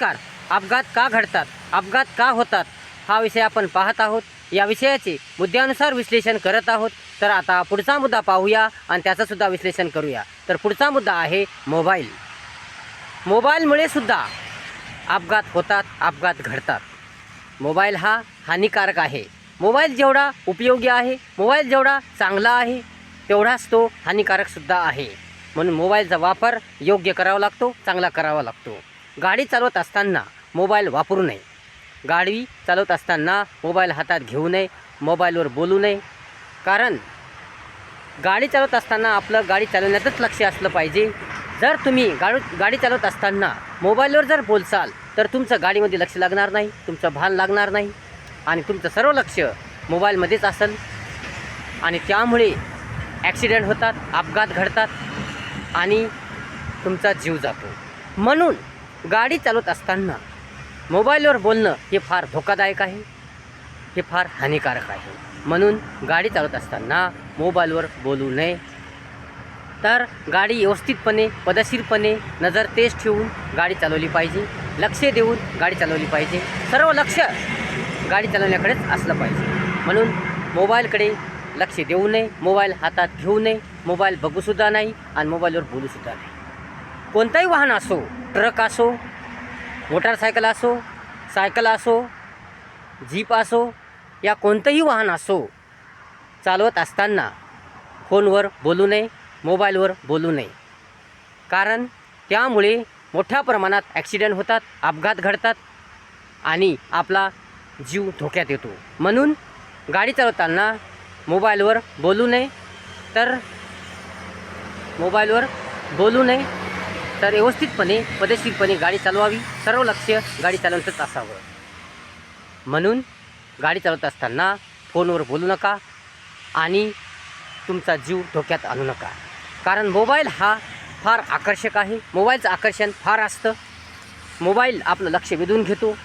नमस्कार. अपघात का घडतात? अपघात का होतात? हा विषय आपण पाहत आहोत. या विषयाचे मुद्द्यानुसार विश्लेषण करत आहोत. तर आता पुढचा मुद्दा पाहूया आणि त्याचं सुद्धा विश्लेषण करूया. तर पुढचा मुद्दा आहे मोबाईल. मोबाईलमुळे सुद्धा अपघात होतात अपघात घडतात. मोबाईल हा हानिकारक आहे. मोबाईल जेवढा उपयोगी आहे मोबाईल जेवढा चांगला आहे तेवढाच तो हानिकारकसुद्धा आहे. म्हणून मोबाईलचा वापर योग्य करावा लागतो चांगला करावा लागतो. गाडी चालवत असताना मोबाईल वापरू नये. गाडी चालवत असताना मोबाईल हातात घेऊ नये मोबाईलवर बोलू नये. कारण गाडी चालवत असताना आपलं गाडी चालवण्यातच लक्ष असलं पाहिजे. जर तुम्ही गाडी गाडी चालवत असताना मोबाईलवर जर बोलसाल तर तुमचं गाडीमध्ये लक्ष लागणार नाही तुमचं भान लागणार नाही. आणि तुमचं सर्व लक्ष मोबाईलमध्येच असेल. आणि त्यामुळे ॲक्सिडेंट होतात अपघात घडतात आणि तुमचा जीव जातो. म्हणून गाडी चालवत असताना मोबाईलवर बोलणं हे फार धोकादायक आहे. हे फार हानिकारक आहे. म्हणून गाडी चालवत असताना मोबाईलवर बोलू नये. तर गाडी व्यवस्थितपणे पदशीरपणे नजर तेज ठेवून गाडी चालवली पाहिजे. लक्ष देऊन गाडी चालवली पाहिजे. सर्व लक्ष गाडी चालवण्याकडेच असलं पाहिजे. म्हणून मोबाईलकडे लक्ष देऊ नये. मोबाईल हातात घेऊ नये. मोबाईल बघूसुद्धा नाही आणि मोबाईलवर बोलूसुद्धा नाही. कोणताही वाहन असो ट्रक असो मोटारसायकल असो सायकल असो जीप असो या कोणतंही वाहन असो चालवत असताना फोनवर बोलू नये मोबाईलवर बोलू नये. कारण त्यामुळे मोठ्या प्रमाणात ॲक्सिडेंट होतात अपघात घडतात आणि आपला जीव धोक्यात येतो. म्हणून गाडी चालवताना मोबाईलवर बोलू नये. तर मोबाईलवर बोलू नये. तर व्यवस्थितपणे पदशीरपणे गाडी चालवावी. सर्व लक्ष गाडी चालवतच असावं म्हणून गाडी चालवत असताना फोनवर बोलू नका आणि तुमचा जीव धोक्यात आणू नका. कारण मोबाईल हा फार आकर्षक आहे. मोबाईलचं आकर्षण फार असतं. मोबाईल आपलं लक्ष वेधून घेतो.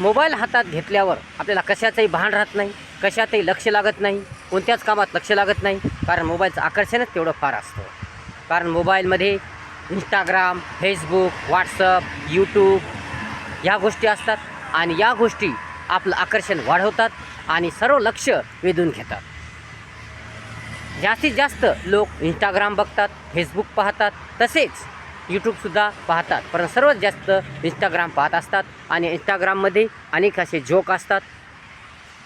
मोबाईल हातात घेतल्यावर आपल्याला कशाचंही भान राहत नाही कशातही लक्ष लागत नाही कोणत्याच कामात लक्ष लागत नाही. कारण मोबाईलचं आकर्षणच तेवढं फार असतं. कारण मोबाईलमध्ये इंस्टाग्राम फेसबुक व्हॉट्सअप यूट्यूब ह्या गोष्टी असतात आणि या गोष्टी आपलं आकर्षण वाढवतात आणि सर्व लक्ष वेधून घेतात. जास्तीत जास्त लोक इंस्टाग्राम बघतात फेसबुक पाहतात तसेच यूट्यूबसुद्धा पाहतात. पण सर्वात जास्त इंस्टाग्राम पाहत असतात आणि इंस्टाग्राममध्ये अनेक असे जोक असतात.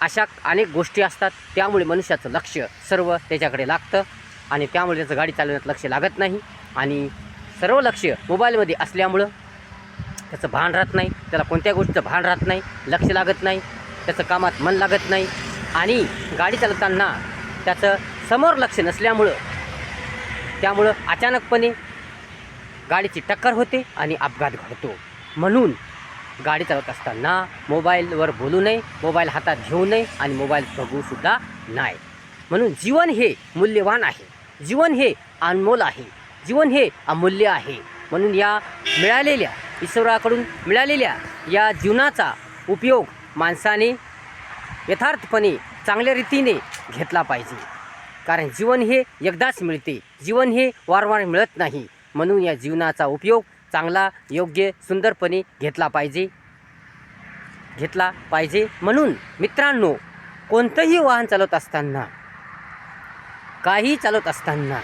अशा अनेक गोष्टी असतात. त्यामुळे मनुष्याचं लक्ष सर्व त्याच्याकडे लागतं आणि त्यामुळे त्याचं गाडी चालवण्यात लक्ष लागत नाही आणि सर्व लक्ष मोबाईलमध्ये असल्यामुळं त्याचं भान राहत नाही. त्याला कोणत्या गोष्टीचं भान राहत नाही लक्ष लागत नाही त्याचं कामात मन लागत नाही आणि गाडी चालवताना त्याचं समोर लक्ष नसल्यामुळं त्यामुळं अचानकपणे गाडीची टक्कर होते आणि अपघात घडतो. म्हणून गाडी चालवत असताना मोबाईलवर बोलू नये मोबाईल हातात घेऊ नये आणि मोबाईल बघूसुद्धा नाही. म्हणून जीवन हे मूल्यवान आहे. जीवन हे अनमोल आहे. जीवन हे अमूल्य आहे. म्हणून या मिळालेल्या ईश्वराकडून मिळालेल्या या जीवनाचा उपयोग माणसाने यथार्थपणे चांगल्या रीतीने घेतला पाहिजे. कारण जीवन हे एकदाच मिळते. जीवन हे वारंवार मिळत नाही. म्हणून या जीवनाचा उपयोग चांगला योग्य सुंदरपणे घेतला पाहिजे. घेतला पाहिजे. म्हणून मित्रांनो कोणतंही वाहन चालवत असताना काही चालवत असताना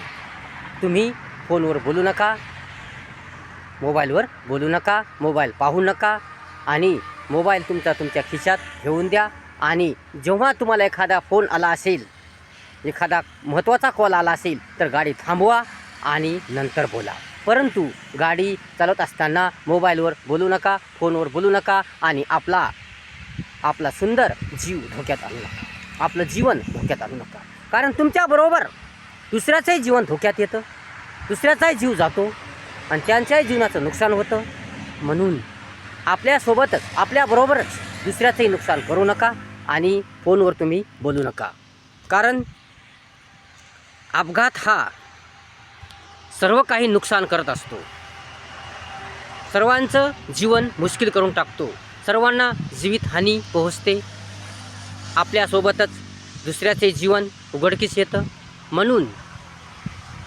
तुम्ही फोनवर बोलू नका मोबाईलवर बोलू नका मोबाईल पाहू नका आणि मोबाईल तुमचा तुमच्या खिशात ठेवून द्या आणि जेव्हा तुम्हाला एखादा फोन आला असेल एखादा महत्त्वाचा कॉल आला असेल तर गाडी थांबवा आणि नंतर बोला. परंतु गाडी चालवत असताना मोबाईलवर बोलू नका फोनवर बोलू नका आणि आपला आपला सुंदर जीव धोक्यात आणू नका. आपलं जीवन धोक्यात आणू नका. कारण तुमच्याबरोबर दुसऱ्याचंही जीवन धोक्यात येतं. दुसऱ्याचाही जीव जातो आणि त्यांच्याही जीवनाचं नुकसान होतं. म्हणून आपल्यासोबतच आपल्याबरोबरच दुसऱ्याचंही नुकसान करू नका आणि फोनवर तुम्ही बोलू नका. कारण अपघात हा सर्व काही नुकसान करत असतो. सर्वांचं जीवन मुश्किल करून टाकतो. सर्वांना जीवितहानी पोहोचते. आपल्यासोबतच दुसऱ्याचे जीवन उघडकीस येतं. म्हणून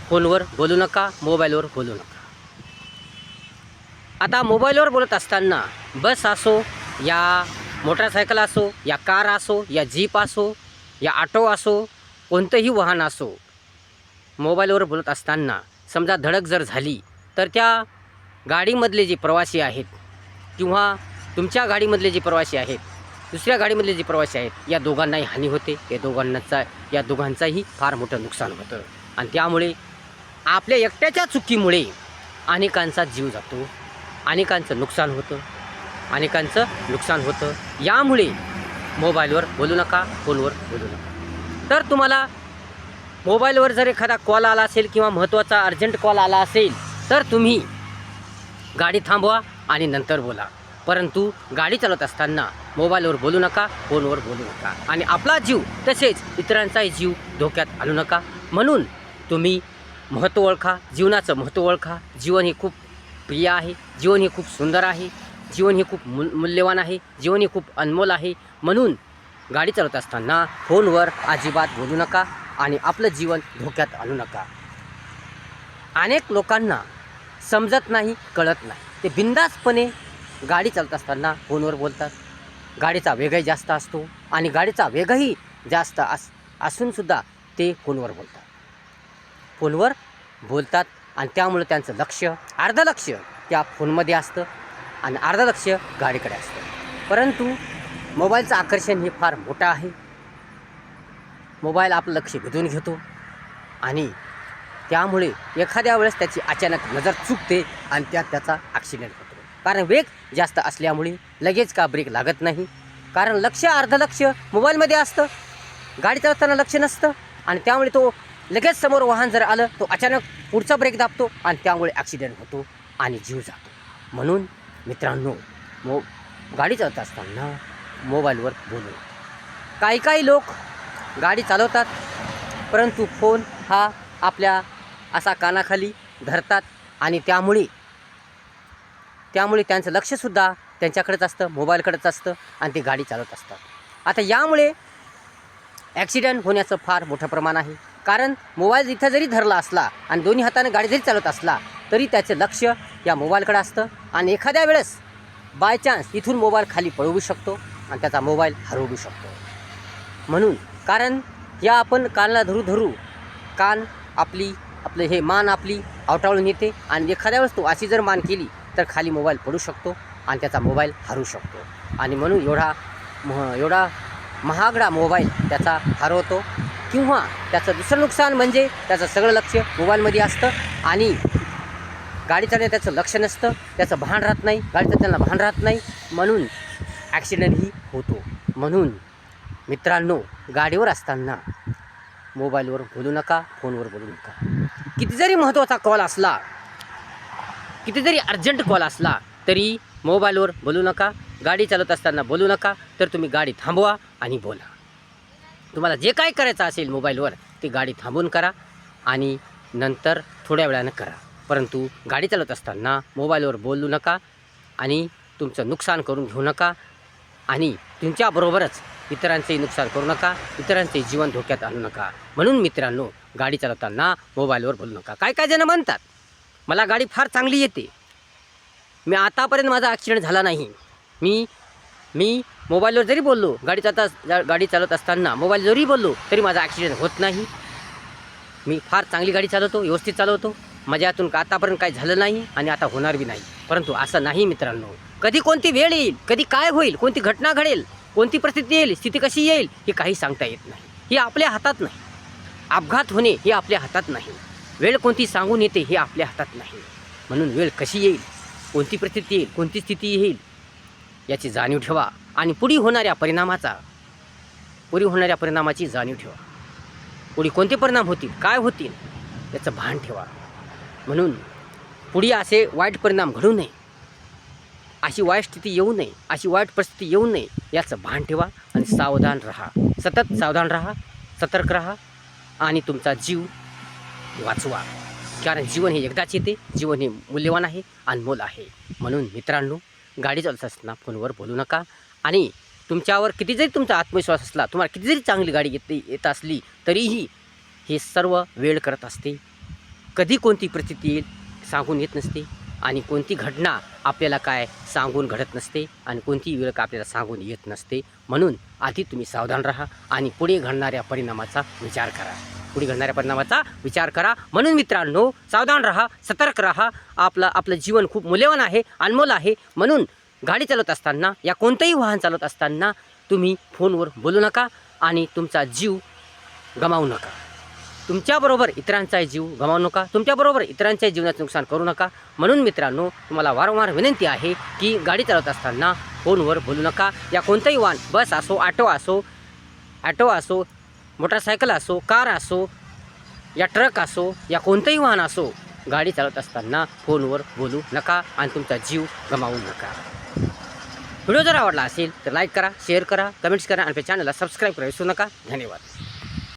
फोनवर बोलू नका मोबाईलवर बोलू नका. आता मोबाईलवर बोलत असताना बस असो या मोटरसायकल असो या कार असो या जीप असो या ऑटो असो कोणतंही वाहन असो मोबाईलवर बोलत असताना समजा धडक जर झाली तर त्या गाडीमधले जे प्रवासी आहेत किंवा तुमच्या गाडीमधले जे प्रवासी आहेत दुसऱ्या गाडीमधले जे प्रवासी आहेत या दोघांनाही हानी होते या दोघांनाचा या दोघांचाही फार मोठं नुकसान होतं. आणि त्यामुळे आपल्या एकट्याच्या चुकीमुळे अनेकांचा जीव जातो. अनेकांचं नुकसान होतं. अनेकांचं नुकसान होतं. यामुळे मोबाईलवर बोलू नका फोनवर बोलू नका. तर तुम्हाला मोबाईलवर जर एखादा कॉल आला असेल किंवा महत्त्वाचा अर्जंट कॉल आला असेल तर तुम्ही गाडी थांबवा आणि नंतर बोला. परंतु गाडी चालवत असताना मोबाईलवर बोलू नका फोनवर बोलू नका. आणि आपला जीव तसेच इतरांचाही जीव धोक्यात आणू नका. म्हणून तुम्ही महत्त्व ओळखा जीवनाचं महत्त्व ओळखा. जीवन हे खूप प्रिय आहे जीवन हे खूप सुंदर आहे जीवन हे खूप मूल मूल्यवान आहे जीवन हे खूप अनमोल आहे. म्हणून गाडी चालवत असताना फोनवर अजिबात बोलू नका आणि आपलं जीवन धोक्यात आणू नका. अनेक लोकांना समजत नाही कळत नाही. ते बिंदासपणे गाडी चालत असताना फोनवर बोलतात. गाडीचा वेगही जास्त असतो आणि गाडीचा वेगही जास्त अस असूनसुद्धा ते फोनवर बोलतात. फोनवर बोलतात आणि त्यामुळे त्यांचं लक्ष अर्ध लक्ष त्या फोनमध्ये असतं आणि अर्ध लक्ष गाडीकडे असतं. परंतु मोबाईलचं आकर्षण हे फार मोठं आहे. मोबाईल आपलं लक्ष वेधून घेतो आणि त्यामुळे एखाद्या वेळेस त्याची अचानक नजर चुकते आणि त्यात त्याचा ॲक्सिडेंट होतो. कारण वेग जास्त असल्यामुळे लगेच का ब्रेक लागत नाही. कारण लक्ष अर्ध लक्ष मोबाईलमध्ये असतं. गाडी चालवताना लक्ष नसतं आणि त्यामुळे तो लगेच समोर वाहन जर आलं तो अचानक पुढचा ब्रेक दाबतो आणि त्यामुळे ॲक्सिडेंट होतो आणि जीव जातो. म्हणून मित्रांनो मो गाडी चालवत असताना मोबाईलवर बोलू काही काही लोक गाडी चालवतात परंतु फोन हा आपल्या असा कानाखाली धरतात आणि त्यामुळे त्यामुळे त्यांचं लक्षसुद्धा त्यांच्याकडेच असतं मोबाईलकडेच असतं आणि ते गाडी चालवत असतात. आता यामुळे ॲक्सिडेंट होण्याचं फार मोठं प्रमाण आहे. कारण मोबाईल इथं जरी धरला असला आणि दोन्ही हाताने गाडी जरी चालवत असला तरी त्याचं लक्ष या मोबाईलकडे असतं. आणि एखाद्या वेळेस बाय चान्स इथून मोबाईल खाली पळवू शकतो आणि त्याचा मोबाईल हरवू शकतो. म्हणून कारण या आपण कानला धरू धरू कान आपली आपलं हे मान आपली आवटाळून येते आणि एखाद्या वेळेस तो अशी जर मान केली तर खाली मोबाईल पडू शकतो आणि त्याचा मोबाईल हरवू शकतो. आणि म्हणून एवढा एवढा महागडा मोबाईल त्याचा हरवतो. किंवा त्याचं दुसरं नुकसान म्हणजे त्याचं सगळं लक्ष मोबाईलमध्ये असतं आणि गाडी चालण्यात त्याचं लक्ष नसतं त्याचं भान राहत नाही गाडीचं त्यांना भान राहत नाही म्हणून ॲक्सिडेंटही होतो. म्हणून मित्रांनो गाडीवर असताना मोबाईलवर बोलू नका फोनवर बोलू नका. किती जरी महत्त्वाचा कॉल असला किती जरी अर्जंट कॉल असला तरी मोबाईलवर बोलू नका गाडी चालवत असताना बोलू नका तर तुम्ही गाडी थांबवा आणि बोला. तुम्हाला जे काय करायचं असेल मोबाईलवर ते गाडी थांबून करा आणि नंतर थोड्या वेळानं करा. परंतु गाडी चालवत असताना मोबाईलवर बोलू नका आणि तुमचं नुकसान करून घेऊ नका आणि तुमच्याबरोबरच इतरांचेही नुकसान करू नका इतरांचे जीवन धोक्यात आणू नका. म्हणून मित्रांनो गाडी चालवताना मोबाईलवर बोलू नका. काय काय जण म्हणतात? मला गाडी फार चांगली येते. मी आतापर्यंत माझा ॲक्सिडेंट झाला नाही. मी मी मोबाईलवर जरी बोललो गाडी चालता गाडी चालवत असताना मोबाईल जरी बोललो तरी माझा ॲक्सिडेंट होत नाही. मी फार चांगली गाडी चालवतो व्यवस्थित चालवतो. माझ्या यातून आतापर्यंत काय झालं नाही आणि आता होणार बी नाही. परंतु असं नाही मित्रांनो. कधी कोणती वेळ येईल कधी काय होईल कोणती घटना घडेल कोणती परिस्थिती येईल स्थिती कशी येईल हे काही सांगता येत नाही. हे आपल्या हातात नाही. अपघात होणे हे आपल्या हातात नाही. वेळ कोणती सांगून येते हे आपल्या हातात नाही. म्हणून वेळ कशी येईल कोणती परिस्थिती येईल कोणती स्थिती येईल याची जाणीव ठेवा आणि पुढे होणाऱ्या परिणामाचा पुढे होणाऱ्या परिणामाची जाणीव ठेवा. पुढे कोणते परिणाम होतील काय होतील याचं भान ठेवा. म्हणून पुढे असे वाईट परिणाम घडू नये. अशी वाईट स्थिती येऊ नये अशी वाईट परिस्थिती येऊ नये याचं भान ठेवा आणि सावधान राहा. सतत सावधान राहा सतर्क राहा आणि तुमचा जीव वाचवा. कारण जीवन हे एकदाच येते जीवन हे मूल्यवान आहे अनमोल आहे. म्हणून मित्रांनो गाडी चालत असताना फोनवर बोलू नका. आणि तुमच्यावर किती जरी तुमचा आत्मविश्वास असला तुम्हाला किती जरी चांगली गाडी येत येत असली तरीही हे सर्व वेळ करत असते. कधी कोणती परिस्थिती येईल सांगून येत नसते. आणि कोणती घटना आपल्याला काय सांगून घडत नसते आणि कोणती वेळ का आपल्याला सांगून येत नसते. म्हणून आधी तुम्ही सावधान राहा आणि पुढे घडणाऱ्या परिणामाचा विचार करा. पुढे घडणाऱ्या परिणामाचा विचार करा. म्हणून मित्रांनो सावधान राहा सतर्क राहा. आपलं आपलं जीवन खूप मूल्यवान आहे अनमोल आहे. म्हणून गाडी चालवत असताना या कोणतंही वाहन चालवत असताना तुम्ही फोनवर बोलू नका आणि तुमचा जीव गमावू नका. तुमच्याबरोबर इतरांचाही जीव गमावू नका. तुमच्याबरोबर इतरांच्या जीवनाचं नुकसान करू नका. म्हणून मित्रांनो तुम्हाला वारंवार विनंती आहे की गाडी चालवत असताना फोनवर बोलू नका. या कोणतंही वाहन बस असो ऑटो असो ॲटो असो मोटरसायकल असो कार असो या ट्रक असो या कोणतंही वाहन असो गाडी चालवत असताना फोनवर बोलू नका आणि तुमचा जीव गमावू नका. व्हिडिओ जर आवडला असेल तर लाईक करा शेअर करा कमेंट्स करा आणि आपल्या चॅनलला सबस्क्राईब करा विसरू नका. धन्यवाद.